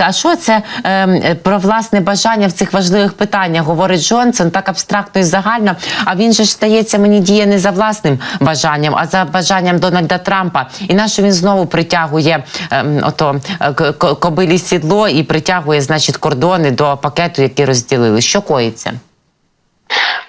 А що це е, про власне бажання в цих важливих питаннях говорить Джонсон так абстрактно і загально? А він же ж стається мені діє не за власним бажанням, а за бажанням Дональда Трампа. І нащо він знову притягує е, ото е, к- кобилі сідло і притягує, значить, кордони до пакету, який розділили? Що коїться?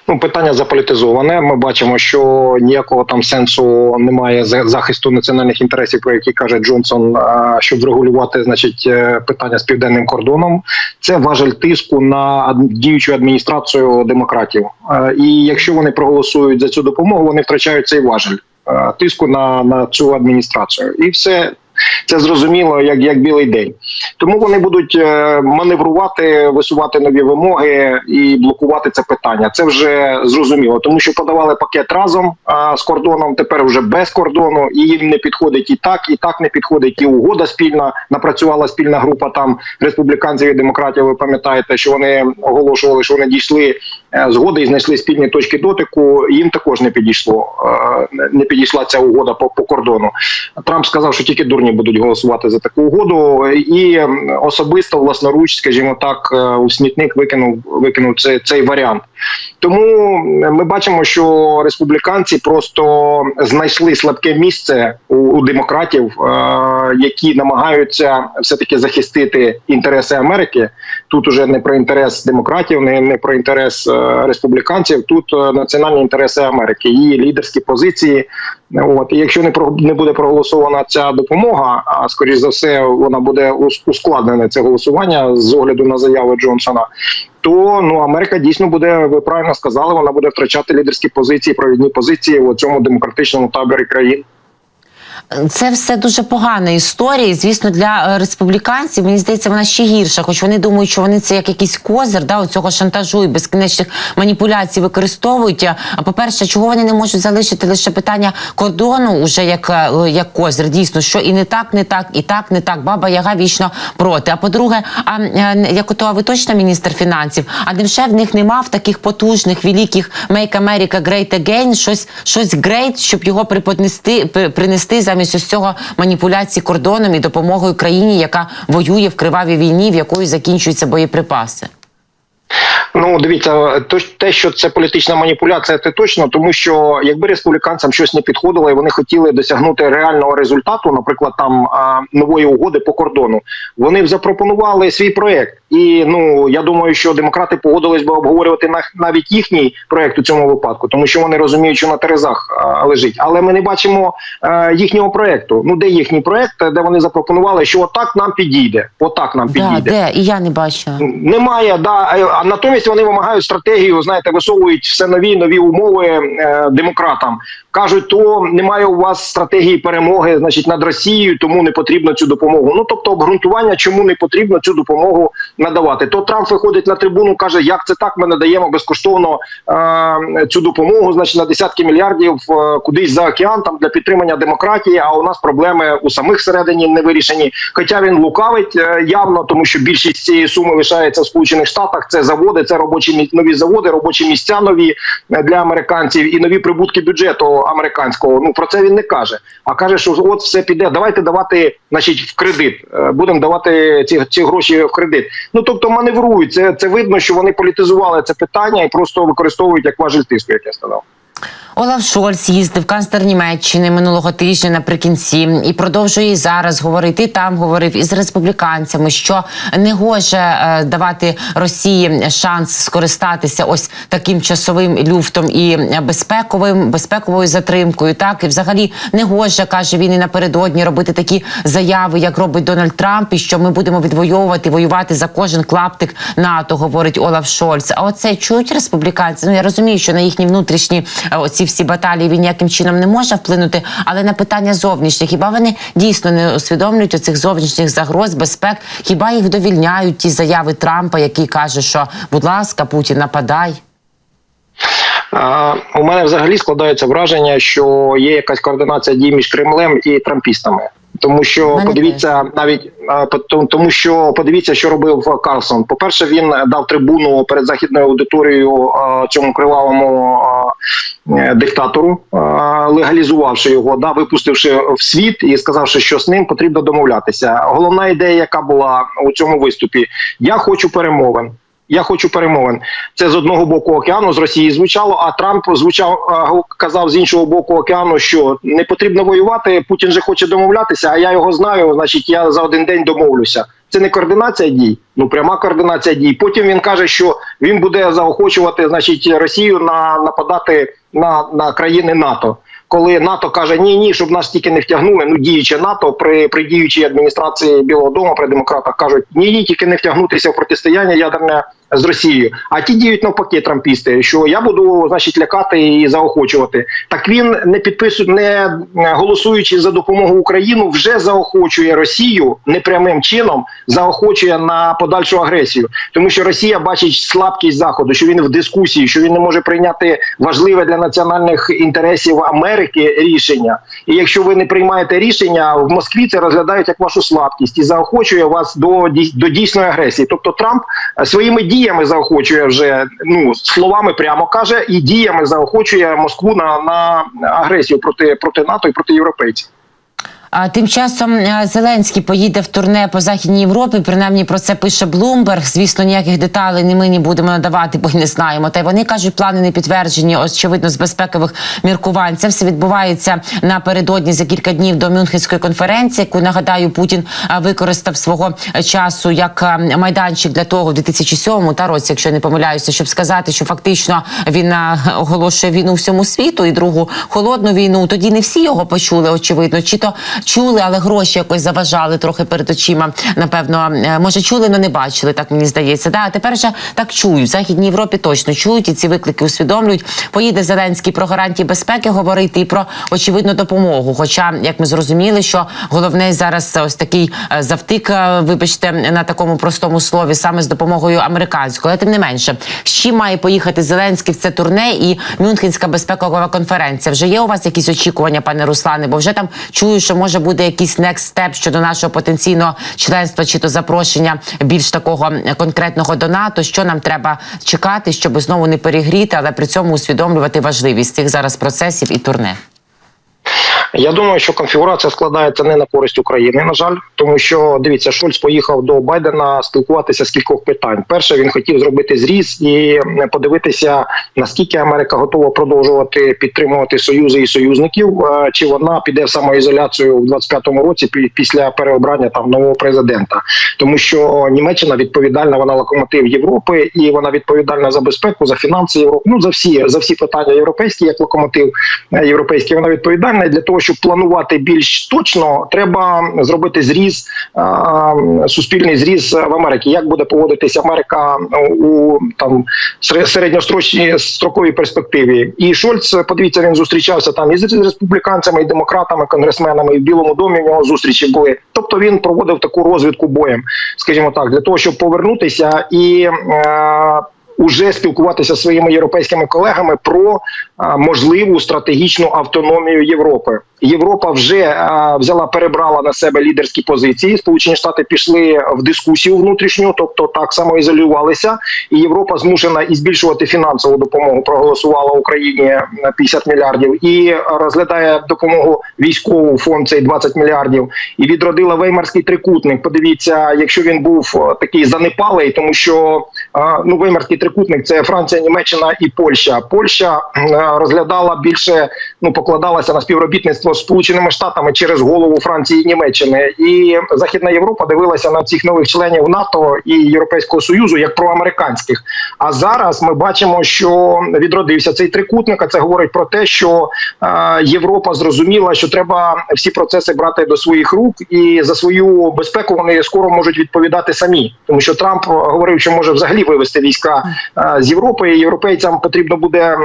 Ну, питання заполітизоване. Ми бачимо, що ніякого там сенсу немає за- захисту національних інтересів, про які каже Джонсон, щоб врегулювати значить е, питання з південним кордоном. Це важель тиску на діючу адміністрацію демократів. Е, І якщо вони проголосують за цю допомогу, вони втрачають цей важель е, тиску на, на цю адміністрацію, і все. Це зрозуміло, як, як білий день. Тому вони будуть е, маневрувати, висувати нові вимоги і блокувати це питання. Це вже зрозуміло, тому що подавали пакет разом а, з кордоном. Тепер вже без кордону, і їм не підходить і так, і так не підходить. І угода спільна напрацювала спільна група там республіканців і демократів. Ви пам'ятаєте, що вони оголошували, що вони дійшли згоди і знайшли спільні точки дотику. Їм також не підійшло. е, Не підійшла ця угода по, по кордону. Трамп сказав, що тільки дурні будуть голосувати за таку угоду, і особисто власноруч, скажімо так, е, у смітник викинув викинув цей, цей варіант. Тому ми бачимо, що республіканці просто знайшли слабке місце у, у демократів, е, які намагаються все таки захистити інтереси Америки. Тут уже не про інтерес демократів, не, не про інтерес е, республіканців. Тут е, національні інтереси Америки, її лідерські позиції. От і якщо не про не буде проголосована ця допомога, а скоріш за все вона буде ус- ускладнене це голосування з огляду на заяви Джонсона. То ну Америка дійсно буде, ви правильно сказали, вона буде втрачати лідерські позиції, провідні позиції у цьому демократичному таборі країн. Це все дуже погана історія. Звісно, для е, республіканців мені здається, вона ще гірша. Хоч вони думають, що вони це як якийсь козир, да, оцього шантажу і безкінечних маніпуляцій використовують. А, по-перше, чого вони не можуть залишити лише питання кордону, уже як, е, як козир, дійсно, що і не так, не так, і так, не так. Баба Яга вічно проти. А по-друге, а е, як ото ви точно міністр фінансів? А невже в них нема в таких потужних, великих Make America Great Again щось, щось great, щоб його приподнести, при- принести замість ось цього маніпуляції кордоном і допомогою країні, яка воює в кривавій війні, в якої закінчуються боєприпаси? Ну, дивіться, то те, що це політична маніпуляція, це точно, тому що якби республіканцям щось не підходило, і вони хотіли досягнути реального результату, наприклад, там нової угоди по кордону, вони б запропонували свій проект. І ну я думаю, що демократи погодились би обговорювати на- навіть їхній проект у цьому випадку, тому що вони розуміють, що на терезах а, лежить. Але ми не бачимо а, їхнього проекту. Ну де їхній проект, де вони запропонували, що отак нам підійде, отак нам Да, підійде. де? І я не бачила. Немає, да. Натомість вони вимагають стратегію, знаєте, висовують все нові нові умови е, демократам. Кажуть, то немає у вас стратегії перемоги, значить, над Росією, тому не потрібно цю допомогу. Ну тобто, обґрунтування, чому не потрібно цю допомогу надавати. То Трамп виходить на трибуну, каже, як це так, ми надаємо безкоштовно е, цю допомогу, значить, на десятки мільярдів е, кудись за океан там для підтримання демократії. А у нас проблеми у самих всередині не вирішені. Хоча він лукавить е, явно, тому що більшість цієї суми лишається в Сполучених Штатах. Це заводи, це робочі нові заводи, робочі місця нові е, для американців і нові прибутки бюджету американського. Ну про це він не каже. А каже, що от все піде. Давайте давати, значить, в кредит. Е, Будемо давати ці, ці гроші в кредит. Ну тобто маневрують. Це, це видно, що вони політизували це питання і просто використовують як важель тиску, як я сказав. Олаф Шольц їздив канцлер Німеччини минулого тижня наприкінці і продовжує зараз говорити. Там говорив із республіканцями, що не гоже е, давати Росії шанс скористатися ось таким часовим люфтом і безпековим безпековою затримкою. Так і взагалі не гоже, каже він і напередодні робити такі заяви, як робить Дональд Трамп, і що ми будемо відвоювати, воювати за кожен клаптик НАТО, говорить Олаф Шольц. А оце чують республіканці. Ну я розумію, що на їхні внутрішні е, всі баталії він ніяким чином не може вплинути, але на питання зовнішніх, хіба вони дійсно не усвідомлюють оцих зовнішніх загроз, безпек? Хіба їх вдовільняють ті заяви Трампа, який каже, що будь ласка, Путін, нападай? У мене взагалі складається враження, що є якась координація дій між Кремлем і трампістами. Тому що подивіться навіть е, тому- що подивіться, що робив Карлсон. По перше, він дав трибуну перед західною аудиторією е, цьому кривавому е, е, диктатору, е, легалізувавши його, да, випустивши в світ і сказавши, що з ним потрібно домовлятися. Головна ідея, яка була у цьому виступі, я хочу перемовин. Я хочу перемовин. Це з одного боку океану з Росії звучало. А Трамп звучав казав з іншого боку океану, що не потрібно воювати. Путін же хоче домовлятися. А я його знаю. Значить, я за один день домовлюся. Це не координація дій, ну пряма координація дій. Потім він каже, що він буде заохочувати, значить, Росію на нападати на, на країни НАТО. Коли НАТО каже ні, ні, щоб нас тільки не втягнули. Ну діюче НАТО при, при діючій адміністрації Білого Дому при демократах кажуть ні, ні, тільки не втягнутися в протистояння ядерне з Росією. А ті діють навпаки трампісти, що я буду значить лякати і заохочувати. Так він не підписує, не голосуючи за допомогу Україну, вже заохочує Росію непрямим чином, заохочує на подальшу агресію, тому що Росія бачить слабкість заходу, що він в дискусії, що він не може прийняти важливе для національних інтересів Америки рішення. І якщо ви не приймаєте рішення, в Москві це розглядають як вашу слабкість і заохочує вас до до дійсної агресії. Тобто Трамп е, своїми діями заохочує вже ну словами прямо каже, і діями заохочує Москву на, на агресію проти проти НАТО і проти європейців. А тим часом е, Зеленський поїде в турне по західній Європі. Принаймні про це пише Блумберг. Звісно, ніяких деталей не ми не будемо надавати, бо не знаємо. Та й вони кажуть, плани не підтверджені. Очевидно, з безпекових міркувань. Це все відбувається напередодні за кілька днів до Мюнхенської конференції, яку нагадаю, Путін е, використав свого часу як е, майданчик для того в 2007 та році, якщо не помиляюся, щоб сказати, що фактично він оголошує війну всьому світу і другу холодну війну. Тоді не всі його почули, очевидно, чи то чули, але гроші якось заважали трохи перед очима. Напевно, Е, може чули, але не бачили. Так мені здається. Да, а тепер вже так чують. В Західній Європі точно чують і ці виклики усвідомлюють. Поїде Зеленський про гарантії безпеки говорити і про очевидну допомогу. Хоча, як ми зрозуміли, що головне зараз ось такий е, завтик, е, вибачте, на такому простому слові, саме з допомогою американської. Але тим не менше, з чим має поїхати Зеленський в це турне і Мюнхенська безпекова конференція. Вже є у вас якісь очікування, пане Руслане? Бо вже там чую, що може буде якийсь next step щодо нашого потенційного членства чи то запрошення більш такого конкретного до НАТО. Що нам треба чекати, щоб знову не перегріти, але при цьому усвідомлювати важливість цих зараз процесів і турне. Я думаю, що конфігурація складається не на користь України, на жаль, тому що дивіться, Шольц поїхав до Байдена спілкуватися з кількох питань. Перше, він хотів зробити зріз і подивитися, наскільки Америка готова продовжувати підтримувати союзи і союзників, е, чи вона піде в самоізоляцію в 25-му році після переобрання там нового президента, тому що Німеччина відповідальна, вона локомотив Європи, і вона відповідальна за безпеку, за фінанси Європи. Ну за всі за всі питання європейські, як локомотив е, європейський, вона відповідальна. Для того, щоб планувати більш точно, треба зробити зріз е, суспільний зріз в Америці. Як буде поводитися Америка у там сере- середньострочній строковій перспективі? І Шольц, подивіться, він зустрічався там і з республіканцями, і демократами, конгресменами, і в Білому домі в нього зустрічі були. Тобто він проводив таку розвідку боєм, скажімо так, для того, щоб повернутися і. Уже спілкуватися зі своїми європейськими колегами про можливу стратегічну автономію Європи. Європа вже взяла, перебрала на себе лідерські позиції. Сполучені Штати пішли в дискусію внутрішню, тобто так само ізолювалися, і Європа змушена і збільшувати фінансову допомогу. Проголосувала Україні на 50 мільярдів і розглядає допомогу військову фонд цей 20 мільярдів. І відродила Веймарський трикутник. Подивіться, якщо він був такий занепалий, тому що ну Веймарський трикутник це Франція, Німеччина і Польща. Польща е, розглядала більше, ну покладалася на співробітництво з Сполученими Штатами через голову Франції і Німеччини. І Західна Європа дивилася на цих нових членів НАТО і Європейського союзу як проамериканських. А зараз ми бачимо, що відродився цей трикутник. А це говорить про те, що е, Європа зрозуміла, що треба всі процеси брати до своїх рук, і за свою безпеку вони скоро можуть відповідати самі, тому що Трамп говорив, що може взагалі вивести війська е, з Європи. Європейцям потрібно буде. е,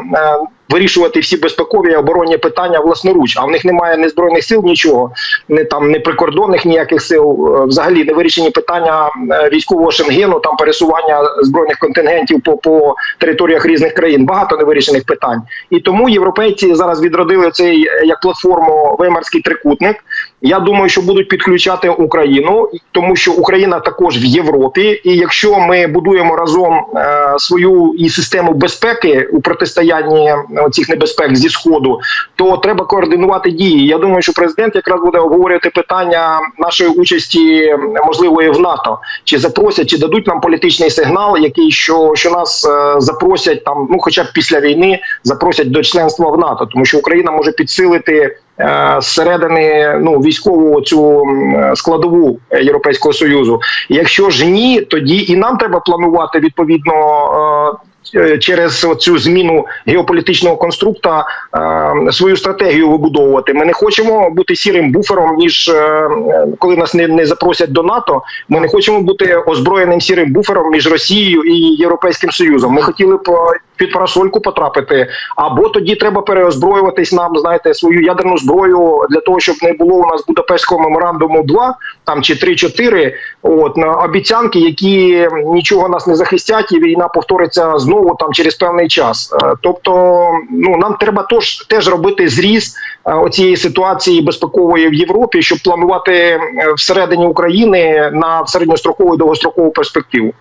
Вирішувати всі безпекові оборонні питання власноруч, а в них немає ні збройних сил, нічого, не там не прикордонних ніяких сил. Е, Взагалі не вирішені питання військового шенгену, там пересування збройних контингентів по, по територіях різних країн. Багато невирішених питань. І тому європейці зараз відродили цей як платформу Веймарський трикутник. Я думаю, що будуть підключати Україну, тому що Україна також в Європі. І якщо ми будуємо разом е, свою і систему безпеки у протистоянні цих небезпек зі сходу, то треба координувати дії. Я думаю, що президент якраз буде обговорювати питання нашої участі можливої в НАТО, чи запросять, чи дадуть нам політичний сигнал, який що, що нас е, запросять там, ну хоча б після війни запросять до членства в НАТО, тому що Україна може підсилити. Е, Зсередини ну військову цю складову Європейського союзу. Якщо ж ні, тоді і нам треба планувати відповідно е, е, через цю зміну геополітичного конструкта свою стратегію вибудовувати. Ми не хочемо бути сірим буфером е, коли нас не, не запросять до НАТО. Ми не хочемо бути озброєним сірим буфером між Росією і Європейським Союзом. Ми хотіли б під парасольку потрапити, або тоді треба переозброюватись нам, знаєте, свою ядерну зброю для того, щоб не було у нас Будапештського меморандуму 2 там чи 3-4, от на обіцянки, які нічого нас не захистять, і війна повториться знову там через певний час. Е, Тобто, ну нам треба тож теж робити зріз е, оцієї ситуації безпекової в Європі, щоб планувати е, всередині України на середньострокову і довгострокову перспективу.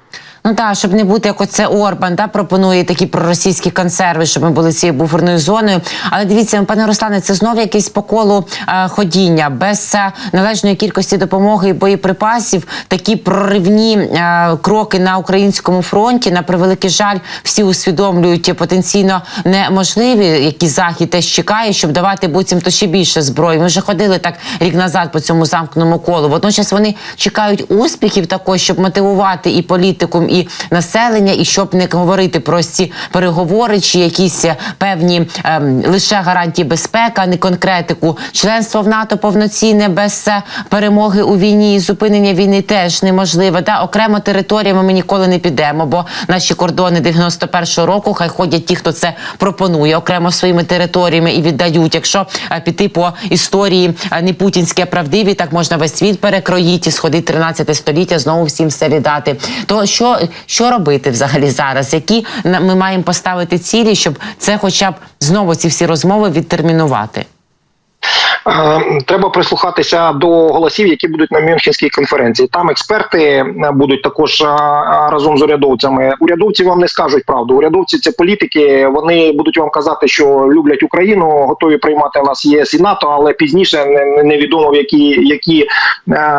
Ну так, щоб не бути як оце Орбан, да, пропонує такі проросійські консерви, щоб ми були цією буферною зоною. Але дивіться, пане Руслане, це знов якесь по колу е, ходіння без е, належної кількості допомоги і боєприпасів. Такі проривні е, кроки на українському фронті. На превеликий жаль, всі усвідомлюють потенційно неможливі, які захід теж чекає, щоб давати буцімто ще більше зброї. Ми вже ходили так рік назад по цьому замкненому колу. Водночас вони чекають успіхів також, щоб мотивувати і і населення, і щоб не говорити про ці переговори чи якісь е, певні ем, лише гарантії безпеки, а не конкретику. Членство в НАТО повноцінне без е, перемоги у війні і зупинення війни теж неможливе. Да? Окремо територіями ми ніколи не підемо, бо наші кордони 91-го року хай ходять ті, хто це пропонує, окремо своїми територіями і віддають. Якщо е, піти по історії не путінське правдиві, так можна весь світ перекроїти, сходити 13 століття, знову всім все віддати. То що, що робити взагалі зараз? Які ми маємо поставити цілі, щоб це, хоча б знову ці всі розмови відтермінувати? Е, Треба прислухатися до голосів, які будуть на Мюнхенській конференції. Там експерти е, будуть також е, разом з урядовцями. Урядовці вам не скажуть правду. Урядовці це політики. Вони будуть вам казати, що люблять Україну, готові приймати нас ЄС і НАТО, але пізніше не- не- невідомо в які, які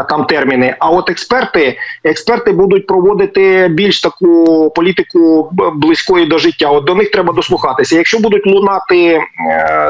там терміни. А от експерти, експерти будуть проводити більш таку політику близької до життя. От до них треба дослухатися. Якщо будуть лунати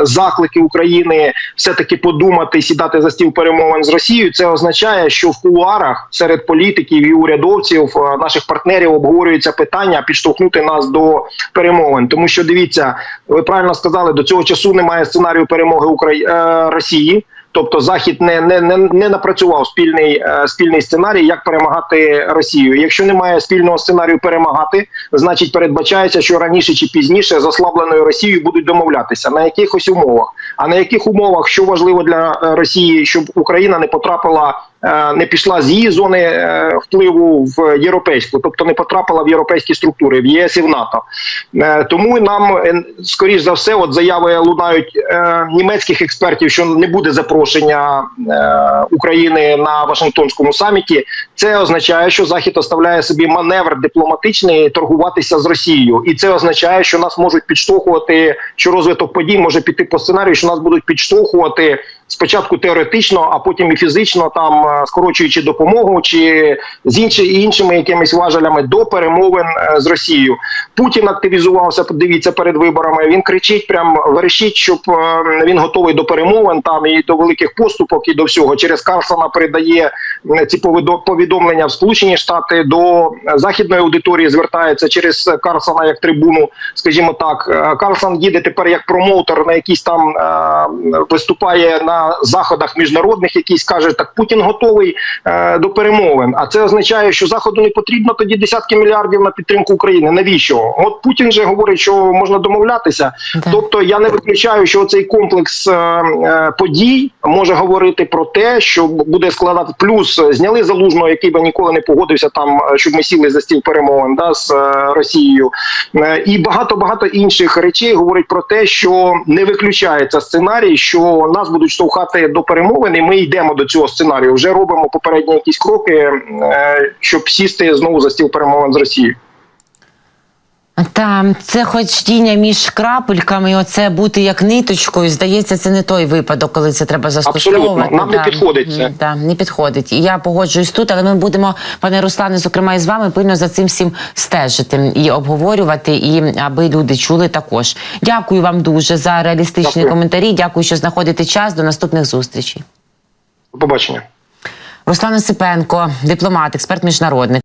заклики України, все таки подумати, сідати за стіл перемовин з Росією, це означає, що в кулуарах серед політиків і урядовців е, наших партнерів обговорюється питання підштовхнути нас до перемовин. Тому що дивіться, ви правильно сказали, до цього часу немає сценарію перемоги Украї... е, Росії. Тобто Захід не, не, не, не напрацював спільний, е, спільний сценарій, як перемагати Росію. Якщо немає спільного сценарію перемагати, значить передбачається, що раніше чи пізніше з ослабленою Росією будуть домовлятися на якихось умовах. А на яких умовах, що важливо для е, Росії, щоб Україна не потрапила, не пішла з її зони е, впливу в європейську, тобто не потрапила в європейські структури в ЄС і в НАТО. Е, Тому нам е, скоріш за все, от заяви лунають е, німецьких експертів, що не буде запрошення е, України на Вашингтонському саміті. Це означає, що Захід оставляє собі маневр дипломатичний торгуватися з Росією, і це означає, що нас можуть підштовхувати, що розвиток подій може піти по сценарію, що нас будуть підштовхувати. Спочатку теоретично, а потім і фізично, там е, скорочуючи допомогу чи з інші, іншими якимись важелями до перемовин е, з Росією. Путін активізувався. Подивіться перед виборами. Він кричить, прям верещить, щоб е, він готовий до перемовин там і до великих поступок, і до всього. Через Карсона передає ці повідо- повідомлення в Сполучені Штати до західної аудиторії. Звертається через Карсона як трибуну, скажімо так. Карсон їде тепер як промоутер на якийсь там виступає на заходах міжнародних, якийсь каже, так Путін готовий. е, до перемовин. А це означає, що заходу не потрібно тоді десятки мільярдів на підтримку України. Навіщо? От Путін же говорить, що можна домовлятися. Да. Тобто я не виключаю, що цей комплекс е, е, подій може говорити про те, що буде складати плюс зняли залужного, який би ніколи не погодився там, е, щоб ми сіли за стіл перемовин да, з е, Росією, Е, і багато багато інших речей говорить про те, що не виключається сценарій, що нас будуть штовхати до перемовин, і ми йдемо до цього сценарію. Вже робимо попередні якісь кроки, е, щоб сісти знову за стіл перемовин з Росією. Та це хоч тіння між крапельками, оце бути як ниточкою. Здається, це не той випадок, коли це треба застосовувати. Абсолютно. Нам не підходить це. Да, не підходить. І я погоджуюсь тут, але ми будемо, пане Руслане, зокрема, і з вами пильно за цим всім стежити і обговорювати, і аби люди чули також. Дякую вам дуже за реалістичні Дякую. коментарі. Дякую, що знаходите час. До наступних зустрічей. До побачення. Руслан Осипенко, дипломат, експерт міжнародник.